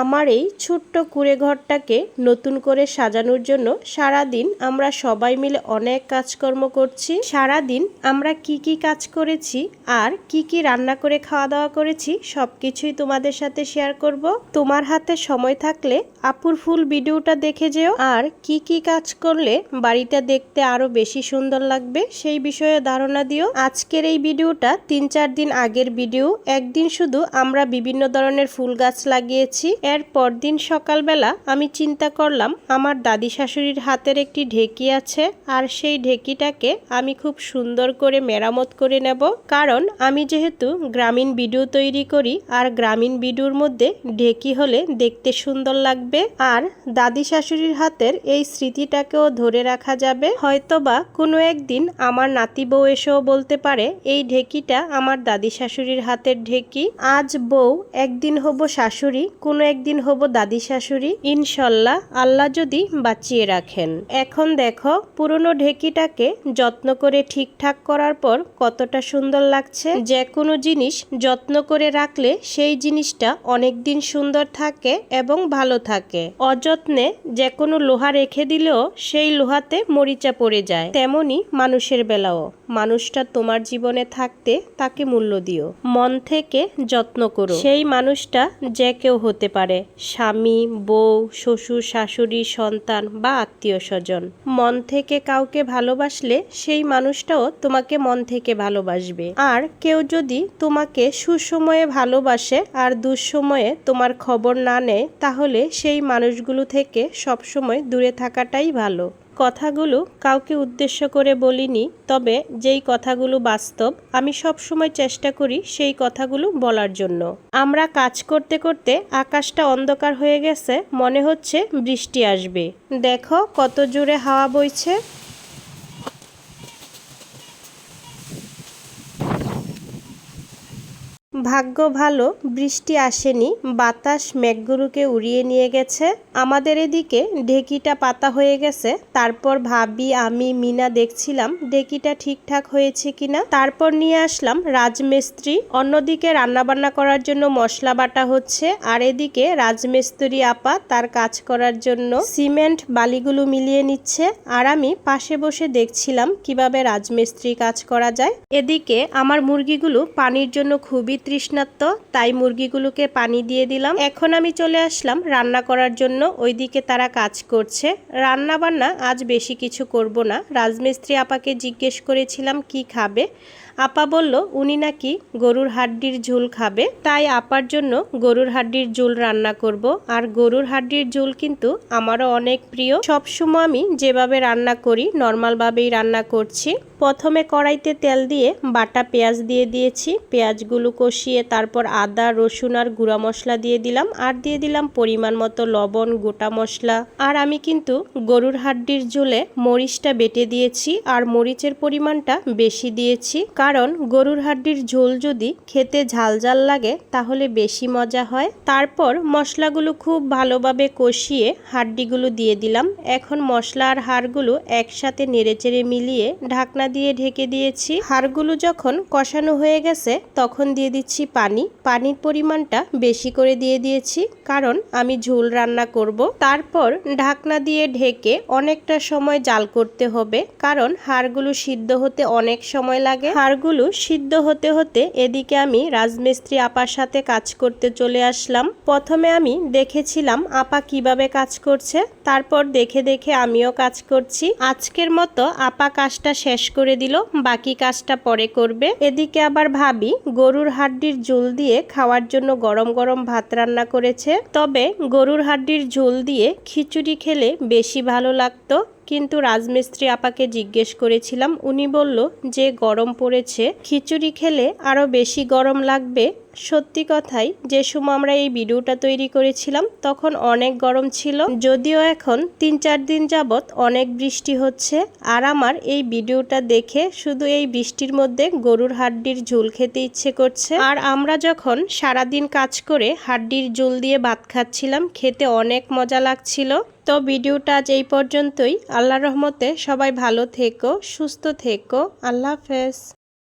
আমার এই ছোট্ট কুড়ে ঘরটাকে নতুন করে সাজানোর জন্য সারাদিন আমরা সবাই মিলে অনেক কাজকর্ম করছি। সারাদিন আমরা কি কি কাজ করেছি আর কি কি রান্না করে খাওয়া দাওয়া করেছি সবকিছুই তোমাদের সাথে শেয়ার করব। তোমার হাতে সময় থাকলে আপুর ফুল ভিডিওটা দেখে যেও। আর কি কি কাজ করলে বাড়িটা দেখতে আরও বেশি সুন্দর লাগবে সেই বিষয়ে ধারণা দিও। আজকের এই ভিডিওটা তিন চার দিন আগের ভিডিও। একদিন শুধু আমরা বিভিন্ন ধরনের ফুল গাছ লাগিয়েছি। এর পরদিন সকালবেলা আমি চিন্তা করলাম, আমার দাদি শাশুড়ির হাতের একটি ঢেকি আছে আর সেই ঢেকিটাকে আমি খুব সুন্দর করে মেরামত করে নেব। কারণ আমি যেহেতু গ্রামীণ ভিডিও তৈরি করি আর গ্রামীণ ভিডিওর মধ্যে ঢেকি হলে দেখতে সুন্দর লাগবে আর দাদি শাশুড়ির হাতের এই স্মৃতিটাকেও ধরে রাখা যাবে। হয়তোবা কোনো একদিন আমার নাতি বউ এসেও বলতে পারে, এই ঢেকিটা আমার দাদি শাশুড়ির হাতের ঢেকি। আজ বউ, একদিন হব শাশুড়ি। কোনো একদিন হব দাদি শাশুড়ি। ইনশাল্লাহ আল্লাহ যদি বাঁচিয়ে রাখেন। এখন দেখো, পুরনো ঢেকিটাকে যত্ন করে ঠিকঠাক করার পর কতটা সুন্দর লাগছে। যে কোনো জিনিস যত্ন করে রাখলে সেই জিনিসটা অনেক দিন সুন্দর থাকে এবং ভালো থাকে। অযত্নে যে কোনো লোহা রেখে দিলেও সেই লোহাতে মরিচা পড়ে যায়। তেমনি মানুষের বেলাও। মানুষটা তোমার জীবনে থাকতে তাকে মূল্য দিও। মন থেকে যত্ন করো। সেই মানুষটা যে কেউ হতে পারে। স্বামী, বউ, শ্বশুর, শাশুড়ি, সন্তান বা আত্মীয় স্বজন। মন থেকে কাউকে ভালোবাসলে সেই মানুষটাও তোমাকে মন থেকে ভালোবাসবে। আর কেউ যদি তোমাকে সুসময়ে ভালোবাসে আর দুঃসময়ে তোমার খবর না নেয়, তাহলে সেই মানুষগুলো থেকে সবসময় দূরে থাকাটাই ভালো। কথাগুলো কাউকে উদ্দেশ্য করে বলিনি, তবে যেই কথাগুলো বাস্তব, আমি সব সময় চেষ্টা করি সেই কথাগুলো বলার জন্য। আমরা কাজ করতে করতে আকাশটা অন্ধকার হয়ে গেছে, মনে হচ্ছে বৃষ্টি আসবে। দেখো কত জোরে হাওয়া বইছে। ভাগ্য ভালো, বৃষ্টি আসেনি, বাতাস মেঘগুলোকে উড়িয়ে নিয়ে গেছে। আমাদের এদিকে ঢেকিটা পাতা হয়ে গেছে। তারপর ভাবি, আমি, মিনা দেখছিলাম ঢেকিটা ঠিকঠাক হয়েছে কিনা। তারপর নিয়ে আসলাম রাজমিস্ত্রি। অন্যদিকে রান্নাবান্না করার জন্য মশলা বাটা হচ্ছে। আর এদিকে রাজমিস্ত্রি আপা তার কাজ করার জন্য সিমেন্ট বালিগুলো মিলিয়ে নিচ্ছে। আর আমি পাশে বসে দেখছিলাম কীভাবে রাজমিস্ত্রি কাজ করা যায়। এদিকে আমার মুরগিগুলো পানির জন্য খুবই তৃষ্ণার্ত, তাই মুরগিগুলোকে পানি দিয়ে দিলাম। এখন আমি চলে আসলাম রান্না করার জন্য। ওইদিকে তারা কাজ করছে। রান্না বান্না আজ বেশি কিছু করব না। রাজমিস্ত্রি আপাকে জিজ্ঞেস করেছিলাম, কি খাবে? আপা বলল, উনি নাকি গরুর হাড্ডির ঝোল খাবে। তাই আপার জন্য গরুর হাড্ডির ঝোল রান্না করব। আর গরুর হাড্ডির ঝোল কিন্তু আমারও অনেক প্রিয়। সবসময় আমি যেভাবে রান্না করি, নর্মালভাবেই রান্না করছি। প্রথমে কড়াইতে তেল দিয়ে বাটা পেঁয়াজ দিয়ে দিয়েছি। পেঁয়াজগুলো কষিয়ে তারপর আদা, রসুন আর গুঁড়া মশলা দিয়ে দিলাম। আর দিয়ে দিলাম পরিমাণ মতো লবণ, গোটা মশলা। আর আমি কিন্তু গরুর হাড্ডির ঝোলে মরিচটা বেটে দিয়েছি আর মরিচের পরিমাণটা বেশি দিয়েছি। কারণ গরুর হাড্ডির ঝোল যদি খেতে ঝাল ঝাল লাগে, তাহলে বেশি মজা হয়। তারপর মশলাগুলো খুব ভালোভাবে কষিয়ে হাড্ডিগুলো দিয়ে দিলাম। এখন মশলা আর হাড়গুলো একসাথে নেড়েচেড়ে মিলিয়ে ঢাকনা দিয়ে ঢেকে দিয়েছি। হাড়গুলো যখন কষানো হয়ে গেছে, তখন দিয়ে দিচ্ছি পানি। পানির পরিমাণটা বেশি করে দিয়ে দিয়েছি, কারণ আমি ঝোল রান্না করব। তারপর ঢাকনা দিয়ে ঢেকে অনেকটা সময় জাল করতে হবে, কারণ হাড়গুলো সিদ্ধ হতে অনেক সময় লাগে। হাড়গুলো সিদ্ধ হতে হতে এদিকে আমি রাজমিস্ত্রি আপার সাথে কাজ করতে চলে আসলাম। প্রথমে আমি দেখেছিলাম আপা কীভাবে কাজ করছে, তারপর দেখে দেখে আমিও কাজ করছি। আজকের মতো আপা কাজটা শেষ করে দিল, বাকি কাজটা পরে করবে। এদিকে আবার ভাবি, গরুর হাড্ডির ঝোল দিয়ে খাওয়ার জন্য গরম গরম ভাত রান্না করেছে। তবে গরুর হাড্ডির ঝোল দিয়ে খিচুড়ি খেলে বেশি ভালো লাগতো কিন্তু রাজমিস্ত্রি আপাকে জিজ্ঞেস করেছিলাম, উনি বলল, যে গরম পড়েছে, খিচুড়ি খেলে আরও বেশি গরম লাগবে। সত্যি কথাই, যে সময় আমরা এই ভিডিওটা তৈরি করেছিলাম, তখন অনেক গরম ছিল। যদিও এখন তিন চার দিন যাবৎ অনেক বৃষ্টি হচ্ছে, আর আমার এই ভিডিওটা দেখে শুধু এই বৃষ্টির মধ্যে গরুর হাড্ডির ঝুল খেতে ইচ্ছে করছে। আর আমরা যখন সারাদিন কাজ করে হাড্ডির ঝুল দিয়ে ভাত খাচ্ছিলাম, খেতে অনেক মজা লাগছিল। তো ভিডিওটা আজ এই পর্যন্তই। আল্লাহ রহমতে সবাই ভালো থেকো সুস্থ থেকো। আল্লাহ হাফেজ।